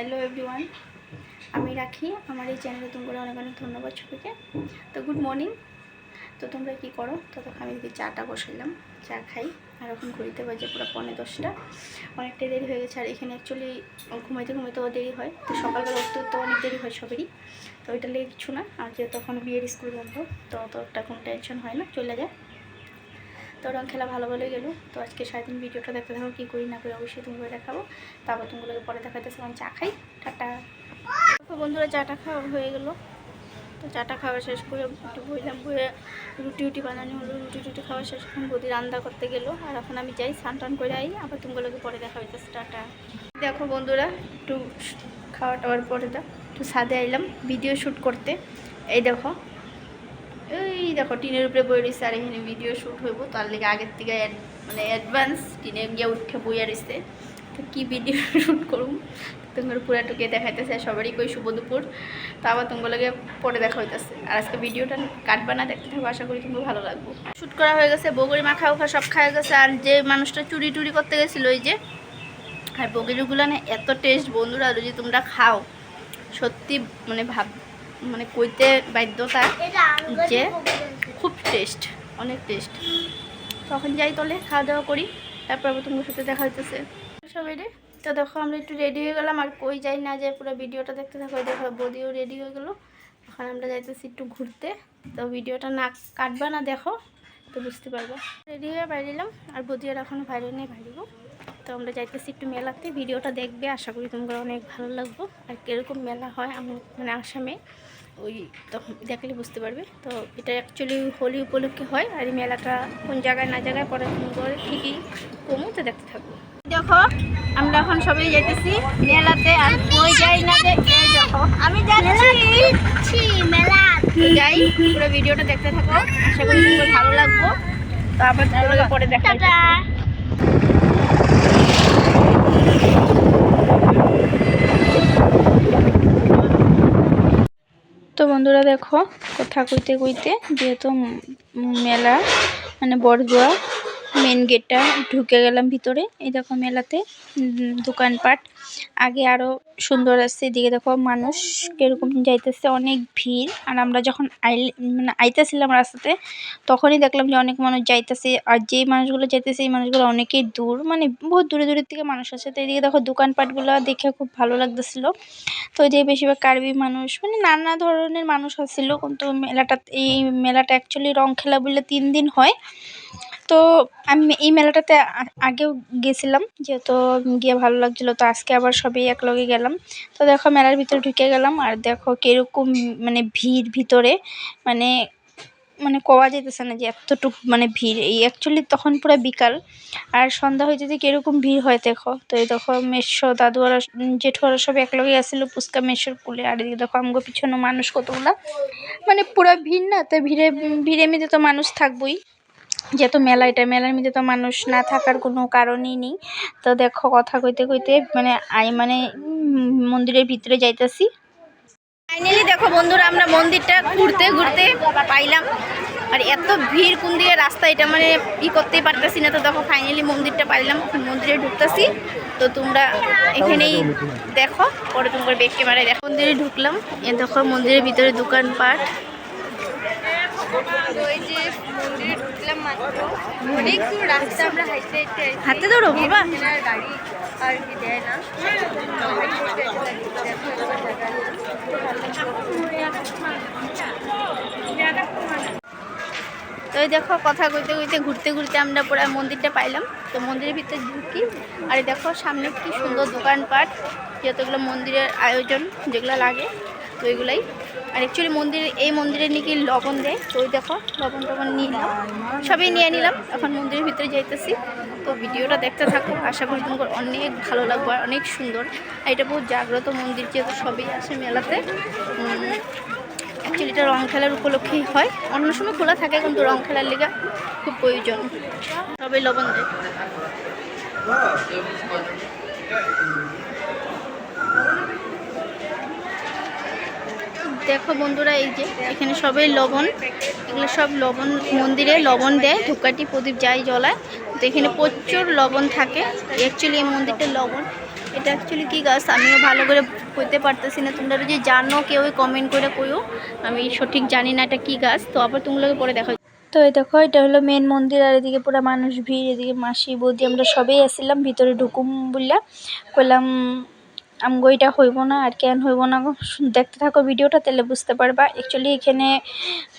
Hello everyone, আমি রাখি। আমার এই চ্যানেলে তোমরা অনেক অনেক ধন্যবাদ সবাইকে। তো গুড মর্নিং। তো তোমরা কী করো? তো তখন আমি যদি চাটা বসাইলাম, চা খাই। আর এখন ঘুরিতে বাজে পুরো পনেরো দশটা। অনেকটা দেরি হয়ে গেছে। আর এখানে অ্যাকচুয়ালি ঘুমাইতে ঘুমাইতেও দেরি হয়। তো সকালবেলা উঠতে তো অনেক দেরি হয় সবেরই। তো ওইটা লেগে কিছু না। আর যেহেতু তখন বিয়ের স্কুল বন্ধ, তো অতটা কোনো টেনশন হয় না। চলে যায়। তো রং খেলা ভালো ভালোই গেলো। তো আজকে সারাদিন ভিডিওটা দেখতে থাকো, কী করি না করি অবশ্যই তুমি দেখাবো। তারপর তোমাগুলোকে পরে দেখাতেছে আমি চা খাই। টাটা। বন্ধুরা, চাটা খাওয়া হয়ে গেলো। তো চাটা খাওয়া শেষ করে একটু বইলাম, বইয়ে রুটি উটি বানানো হলো। রুটি টুটি খাওয়া শেষ, এখন বদি রান্না করতে গেলো। আর এখন আমি যাই, স্নান টান করে আই, আবার তোমাগুলোকে পরে দেখা হইতেছে। টাটা। দেখো বন্ধুরা, একটু খাওয়া টাওয়ার পরে দা একটু সাদে আইলাম ভিডিও শ্যুট করতে। এই দেখো এই দেখো, টিনের উপরে বই রয়েছে আর এখানে ভিডিও শ্যুট হইব। তার লেগে আগের থেকে মানে অ্যাডভান্স টিনে গিয়ে উঠে বইয়া রয়েছে তো কী ভিডিও শ্যুট করুম? তোমার পুরা টুকে দেখাইতেছে, সবারই কই শুভ দুপুর। তো আবার তোমাগুলোকে পরে দেখা হইতেছে। আর আজকে ভিডিওটা কাটবা না, দেখতে থাকব আশা করি তোমার ভালো লাগবে। শ্যুট করা হয়ে গেছে, বগরি মাখা উখা সব খাওয়া গেছে। আর যে মানুষটা চুরি টুরি করতে গেছিল ওই যে, আর বগিরিগুলো না এত টেস্ট বন্ধুরা যদি তোমরা খাও, সত্যি মানে ভাব মানে কইতে বাধ্যতা যে খুব টেস্ট অনেক টেস্ট তখন যাই তলে খাওয়া দাওয়া করি তারপর আবার তোমার সাথে দেখা হইতেছে। সবাই রে তো দেখো আমরা একটু রেডি হয়ে গেলাম আর কই যাই না যে পুরো ভিডিওটা দেখতে থাকো দেখো বদিও রেডি হয়ে গেলো। এখন আমরা যাইতেছি একটু ঘুরতে তো ভিডিওটা না কাটবা না দেখো তো বুঝতে পারব। রেডি হয়ে বাইরিলাম আর বদিওর এখনও বাইরে নেই বাইরিব তো আমরা যাইতেছি একটু মেলাতে। ভিডিওটা দেখবে আশা করি তোমার অনেক ভালো লাগবো। আর কীরকম মেলা হয় আমি মানে আসামে ওই তখন দেখলে বুঝতে পারবে। তো এটা অ্যাকচুয়ালি হোলি উপলক্ষে হয় আর এই মেলাটা কোন জায়গায় না জায়গায় পরে করে ঠিকই কমু তো দেখতে থাকব। দেখো আমরা এখন সবাই যাইতেছি মেলাতে আর কই যাই না দেখো। আমি যাচ্ছি। মেলা। যাই পুরো ভিডিওটা দেখতে থাকো। আশা করি ভালো লাগবো। তো আবার পরে দেখা তো বন্ধুরা দেখো কথা কইতে কইতে যেহেতু মেলা মানে বড়দোয়া মেন গেটটা ঢুকে গেলাম ভিতরে। এই দেখো মেলাতে দোকানপাট। আগে আরও সুন্দর আছে, এদিকে দেখো মানুষ কীরকম যাইতেছে, অনেক ভিড়। আর আমরা যখন আইল মানে আইতেছিলাম রাস্তাতে, তখনই দেখলাম যে অনেক মানুষ যাইতেছে। আর যে মানুষগুলো যাইতেছে, এই মানুষগুলো অনেকেই দূর মানে বহুত দূরে দূরের থেকে মানুষ আছে তো এদিকে দেখো দোকানপাটগুলো দেখে খুব ভালো লাগতেছিল। তো যে বেশিরভাগ কার্বি মানুষ মানে নানা ধরনের মানুষ আসছিল। কিন্তু মেলাটা, এই মেলাটা অ্যাকচুয়ালি রং খেলা বলে তিন দিন হয়। তো আমি এই মেলাটাতে আগেও গেছিলাম, যেহেতু গিয়ে ভালো লাগছিল, তো আজকে আবার সবাই একলগে গেলাম। তো দেখো মেলার ভিতরে ঢুকে গেলাম, আর দেখো কীরকম মানে ভিড় ভিতরে মানে মানে কওয়া যেতেছে না যে এতটুক মানে ভিড়। এই অ্যাকচুয়ালি তখন পুরো বিকাল, আর সন্ধ্যা হয়ে যে কীরকম ভিড় হয় দেখো। তো এই দেখো মেশো দাদুয়ারা জেঠুয়ারা সব একলগে আসছিল পুচকা মেশোর কুলে আর এদিকে দেখো আমগো পিছনে মানুষ কতগুলা। মানে পুরো ভিড় না, তো ভিড়ে ভিড়ে মিতে তো মানুষ থাকবোই। যেহেতু মেলা, এটা মেলার মধ্যে তো মানুষ না থাকার কোনো কারণই নেই। তো দেখো কথা কইতে কইতে মানে আই মানে মন্দিরের ভিতরে যাইতাছি। ফাইনালি দেখো বন্ধুরা, আমরা মন্দিরটা ঘুরতে ঘুরতে পাইলাম। আর এত ভিড় কোন দিকে রাস্তা, এটা মানে ই করতেই পারতেছি না। তো দেখো ফাইনালি মন্দিরটা পাইলাম, মন্দিরে ঢুকতেছি। তো তোমরা এখানেই দেখো, পরে তোমার বেগ ক্যামেরায় দেখো। মন্দিরে ঢুকলাম, এ দেখো মন্দিরের ভিতরে দোকানপাট। ওই যে মন্দিরে অনেক দূর রাস্তা আমরা হাইটে আইছি। হাতে ধরো বাবা গাড়ি আর কি দেয় না। তো দেখো কথা কইতে কইতে ঘুরতে ঘুরতে আমরা পুরো মন্দিরটা পাইলাম। তো মন্দিরের ভিতরে ঢুকি আর দেখো সামনে কি সুন্দর দোকানপাট যতগুলো মন্দিরের আয়োজন যেগুলো লাগে তো ওইগুলাই আর অ্যাকচুয়ালি মন্দির, এই মন্দিরে নাকি লবণ দেয়। তো ওই দেখো, লবণ টবণ নিয়ে নিলাম। সবই নিয়ে নিলাম। এখন মন্দিরের ভিতরে যাইতেছি। তো ভিডিওটা দেখতে থাকো। আশা করি তোমার অনেক ভালো লাগবে আর অনেক সুন্দর। এটা বহু জাগ্রত মন্দির, যেহেতু সবই আসে মেলাতে। অ্যাকচুয়ালি এটা রং খেলার উপলক্ষেই হয়। অন্য সময় খোলা থাকে, কিন্তু রং খেলার লেগে খুব প্রয়োজন। সবাই লবণ দেয়। দেখো বন্ধুরা, এই যে এখানে সবাই লবণ, এগুলো সব লবণ, মন্দিরে লবণ দেয়, ধূপকাঠি প্রদীপ যাই জ্বলায়। তো এখানে প্রচুর লবণ থাকে। অ্যাকচুয়ালি এই মন্দিরটা লবণ। এটা অ্যাকচুয়ালি কী গাছ? আমিও ভালো করে কইতে পারতেছি না। তোমরা যদি জানো, কেউ কমেন্ট করে কইও। আমি সঠিক জানি না এটা কী গাছ। তো আবার তোমরা পরে দেখো তো এই দেখো, এটা হলো মেন মন্দির। আর এদিকে পুরো মানুষ ভিড়। এদিকে মাসি, বৌদি, আমরা সবাই আসছিলাম। ভিতরে ঢুকুম বললাম কইলাম আমগো এটা হইব না, আর কেন হইব না দেখতে থাকো ভিডিওটা, তাহলে বুঝতে পারবা। অ্যাকচুয়ালি এখানে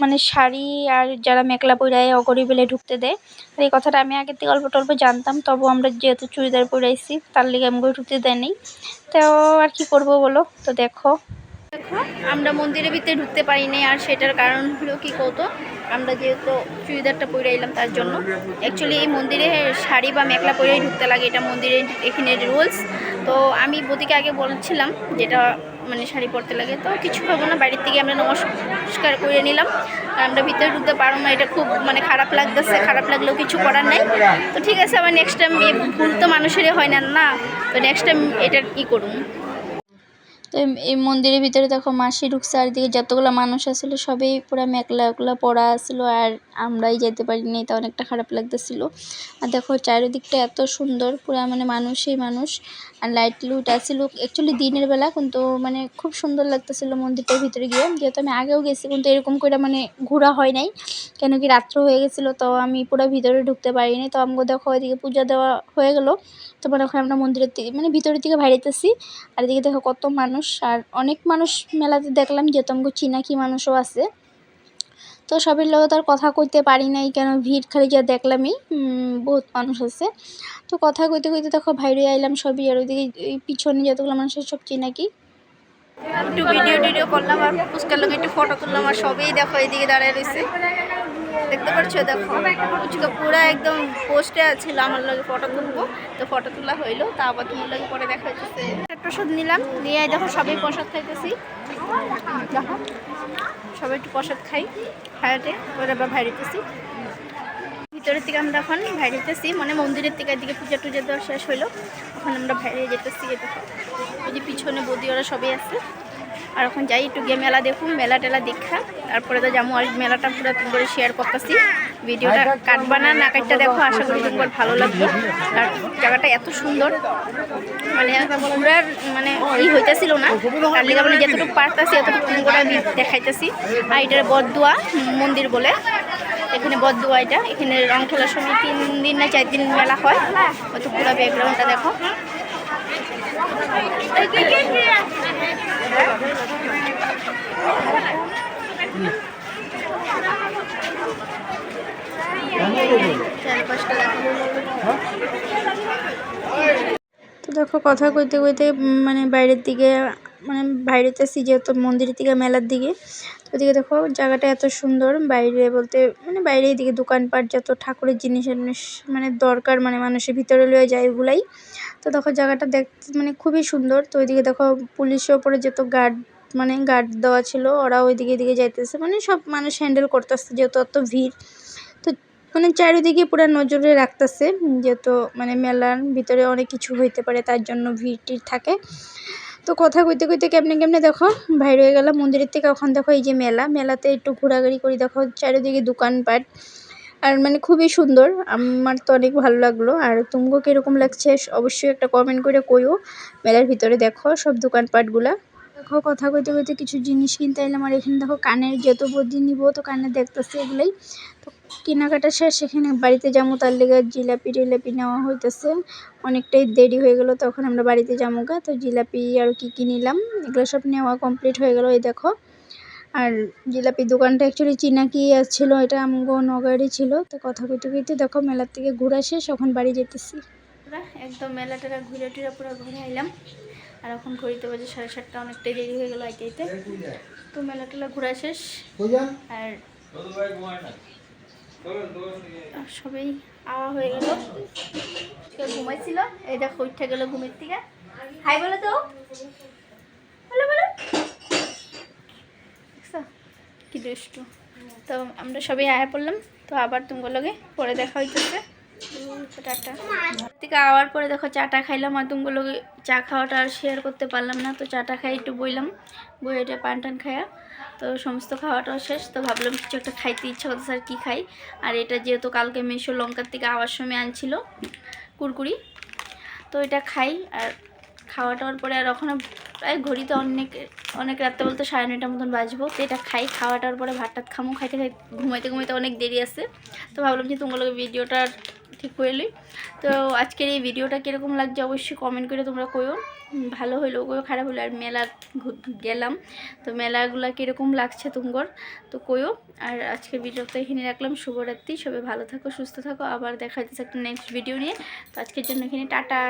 মানে শাড়ি আর যারা মেকলা পরায় অগরি বেলে ঢুকতে দেয় আর এই কথাটা আমি আগের থেকে অল্প টল্প জানতাম তবু আমরা যেহেতু চুড়িদার পরাইছি তার লিগে আমগো ঢুকতে দেয়নি তো আর কি করব বলো? তো দেখো। দেখো, আমরা মন্দিরের ভিতরে ঢুকতে পারি পারিনি আর সেটার কারণ হলো কি কত আমরা যেহেতু চুড়িদারটা পরে এলাম তার জন্য। অ্যাকচুয়ালি এই মন্দিরে শাড়ি বা মেখলা পরেই ঢুকতে লাগে। এটা মন্দিরের এখানে রুলস তো আমি বদিকে আগে বলছিলাম যেটা মানে শাড়ি পরতে লাগে। তো কিছু হব না, বাড়ির থেকে আমরা নমস্কার করে নিলাম। আর আমরা ভিতরে ঢুকতে পারব না। এটা খুব মানে খারাপ লাগতেছে। খারাপ লাগলেও কিছু করার নেই। তো ঠিক আছে, আবার নেক্সট টাইম ভুল তো মানুষেরই হয় না না? তো নেক্সট টাইম এটা ই করুন তো এই- মন্দিরের ভিতরে দেখো মাসি ঢুকছে আর দিকে যতগুলো মানুষ আসলো, সবই পুরো মেকলা একলা পড়া আসলো আর আমরাই যেতে পারিনি, তা অনেকটা খারাপ লাগতেছিল। আর দেখো চারিদিকটা এত সুন্দর, পুরো মানে মানুষই মানুষ আর লাইট লুট আসছিল অ্যাকচুয়ালি দিনের বেলা কিন্তু মানে খুব সুন্দর লাগতেছিল মন্দিরটার ভিতরে গিয়ে, যেহেতু আমি আগেও গেছি, কিন্তু এরকম করে মানে ঘোরা হয় নাই, কেন কি রাত্র হয়ে গেছিল, তো আমি পুরো ভিতরে ঢুকতে পারিনি। তো আমাকে দেখো ওইদিকে পূজা দেওয়া হয়ে গেল তারপর ওখানে আমরা মন্দিরের থেকে মানে ভিতরের দিকে বাইরেতেছি, আর এদিকে দেখো কত মানুষ আর অনেক মানুষ মেলাতে দেখলাম যে আমাকে চিনাকি মানুষও আছে। তো সবের লোক তার কথা কইতে পারি নাই, কেন ভিড় খালি যা দেখলামই বহুত মানুষ আছে। তো কথা কইতে কইতে দেখো ভাইরে আইলাম সবই, আর ওইদিকে পিছনে যতগুলো মানুষ আছে সব চিনাকি একটু ভিডিও টিডিও করলাম আর পুচকার লোক একটু ফটো তুললাম আর সবই দেখো এইদিকে দাঁড়ায় রয়েছে। দেখতে পাচ্ছ দেখো, পুচকা পুরো একদম পোস্টে ছিল আমার লগে ফটো তুলবো। তো ফটো তোলা হইল, তা আবার তোমার লগে পরে দেখা যাচ্ছে প্রসাদ নিলাম, নিয়ে দেখো, সবাই প্রসাদ খাইতেছি। দেখো সবাই একটু প্রসাদ খাই খাইতে ওরা আবার ভাইরিতেছি ভিতরের থেকে আমরা এখন ভাইরিতেছি মানে মন্দিরের থেকে এদিকে পূজা টুজা দেওয়া শেষ হইল। এখন আমরা বাইরে যেতেছি দেখো। ওই যে পিছনে বৌদি ওরা সবাই আছে। আর এখন যাই একটু গিয়ে মেলা দেখুন মেলা টেলা দেখা। তারপরে তো যাব আর মেলাটা পুরো তোমার শেয়ার করতেছি। ভিডিওটা কাটবা না না কাটটা দেখো আশা করি তোমার ভালো লাগবে। আর জায়গাটা এত সুন্দর। মানে ঘুরার মানে ই হইতেছিল না। তার লিগে মানে যতটুকু পারতাছি এতটুকু করে দেখাইতেছি। আর এটার বদুয়া মন্দির বলে। এখানে বদুয়া এটা। এখানে রং খেলার সময় তিন দিন না চার দিন মেলা হয়। হয়তো পুরো ব্যাকগ্রাউন্ডটা দেখো। তো দেখো কথা কইতে কইতে মানে বাইরের দিকে মানে বাইরেতেছি যেহেতু মন্দিরের দিকে, মেলার দিকে। ওদিকে দেখো জায়গাটা এত সুন্দর, বাইরে বলতে মানে বাইরে এদিকে দোকানপাট যত ঠাকুরের জিনিস মানে দরকার মানে মানুষের ভিতরে লয়ে যায় ওগুলাই তো দেখো জায়গাটা দেখতে মানে খুবই সুন্দর। তো ওইদিকে দেখো পুলিশের ওপরে যত গার্ড মানে গার্ড দেওয়া ছিল ওরা ওইদিকে এদিকে যাইতেছে। মানে সব মানুষ হ্যান্ডেল করতেছে যেহেতু অত ভিড়। তো মানে চারিদিকে পুরো নজরে রাখতেছে যেহেতু মানে মেলার ভিতরে অনেক কিছু হইতে পারে, তার জন্য ভিড় টিড় থাকে। তো কথা কইতে কইতে কেমনে কেমনে দেখো, বাইর হয়ে গেলাম মন্দিরের থেকে। ওখান দেখো এই যে মেলা, মেলাতে একটু ঘোরাঘুরি করি। দেখো চারিদিকে দোকানপাট। আর মানে খুবই সুন্দর, আমার তো অনেক ভালো লাগল। আর তুমগো কীরকম লাগছে অবশ্যই একটা কমেন্ট করে কইও। মেলার ভিতরে দেখো সব দোকানপাটগুলা। দেখো, কথা কইতে কইতে কিছু জিনিস কিনতে এলাম আর এখানে দেখো কানের যত বদি নিবো তো কানে দেখতেছি এগুলাই। তো কেনাকাটা শেষ সেখানে বাড়িতে যাব তার লেগে জিলাপি টিলাপি নেওয়া হইতেছে। অনেকটাই দেরি হয়ে গেল, তখন আমরা বাড়িতে যাব গা। তো জিলাপি আর কি কি নিলাম, এগুলো সব নেওয়া কমপ্লিট হয়ে গেল, এই দেখো। আর জিলাপির দোকানটা অ্যাকচুয়ালি চিনাকি ছিল এটা আমগো নগারই ছিল। তো কথা কইতে কইতে দেখো, মেলার থেকে ঘোরা শেষ, এখন বাড়ি যেতেছি একদম মেলা টেলা ঘুরে টুরে পুরো ঘুরে আইলাম। আর এখন ঘড়িতে বাজে সাড়ে সাতটা অনেকটাই দেরি হয়ে গেল আইতে তো মেলা টেলা ঘোরা শেষ। আর সবাই আওয়া হয়ে গেল। কেউ ঘুমাইছিল। এই দেখো উঠে গেল ঘুমের থেকে হাই বলো তো। বলো বলো? কি দুষ্টু। তো আমরা সবাই আয়া পড়লাম। তো আবার তুমি লগে পরে দেখা হইতেছে। টাটা থেকে আওয়ার পরে দেখো চাটা খাইলাম আর তুমি চা খাওয়াটা আর শেয়ার করতে পারলাম না, তো চাটা খাই একটু বইলাম, বই এটা পান টান খায়া। তো সমস্ত খাওয়াটাও শেষ, তো ভাবলাম কিছু একটা খাইতে ইচ্ছা করতেছে আর কী খাই। আর এটা যেহেতু কালকে মেশো লঙ্কার থেকে আওয়ার সময় আনছিল, কুরকুরি, তো এটা খাই। আর খাওয়া টাওয়ার পরে আর ওখানে প্রায় ঘড়িতে অনেক অনেক রাত্রে বলতে সাড়ে নয়টার মতন বাজবো, তো এটা খাই। খাওয়া টাওয়ার পরে ভাত টাত খামো, খাইতে খাই ঘুমাইতে ঘুমাইতে অনেক দেরি আছে। তো ভাবলাম যে তোমাগুলোকে ভিডিওটা ঠিক করে লই তো আজকের এই ভিডিওটা কীরকম লাগছে অবশ্যই কমেন্ট করে তোমরা কইও। ভালো হইল কইও খারাপ হইল। আর মেলা গেলাম। তো মেলাগুলো কীরকম লাগছে তুমগর তো কইও। আর আজকের ভিডিওটা এখানে রাখলাম। শুভরাত্রি। সবাই ভালো থাকো, সুস্থ থাকো। আবার দেখা যাচ্ছে একটা নেক্সট ভিডিও নিয়ে। তো আজকের জন্য এখানে টাটা।